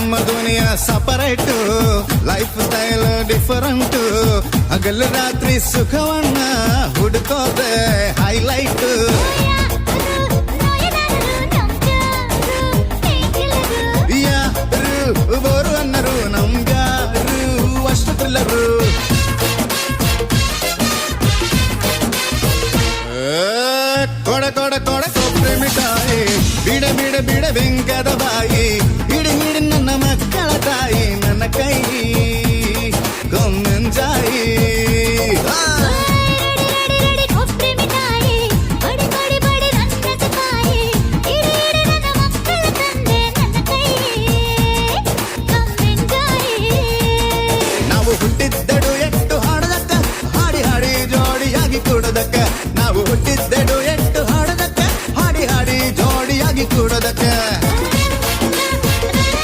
ನಮ್ಮ ದುನಿಯಾ separate life style different ಹಗಲು ರಾತ್ರಿ ಸುಖವನ್ನ ಹುಡುಕೋದೆ ಹೈಲೈಟ್ ಯಾರು ಬೋರು ಅನ್ನರು ನಮ್ಗ್ಯಾರು ಅಷ್ಟು ಥ್ರಿಲ್ಲರು ಏ, ಕೊಡ ಕೊಡ ಕೊಡ ಕೊಬ್ಬರಿ ಮಿಠಾಯಿ ಬಿಡ ಬಿಡ ಬಿಡ ಬೆಂಕದ ಬಾಯಿ ಹಿಡಿ ಹಿಡಿ ನನ್ನ ತಾಯಿ, ನನ್ನ ಕೈ ಗೊಮ್ಮಂಜಾಯಿ ನಾವು ಹುಟ್ಟಿದ್ದಡು ಎಷ್ಟು ಹಾಡದಕ್ಕ, ಹಾಡಿ ಹಾಡಿ ಜೋಡಿಯಾಗಿ ಕೊಡದಕ್ಕ, ನಾವು ಹುಟ್ಟಿ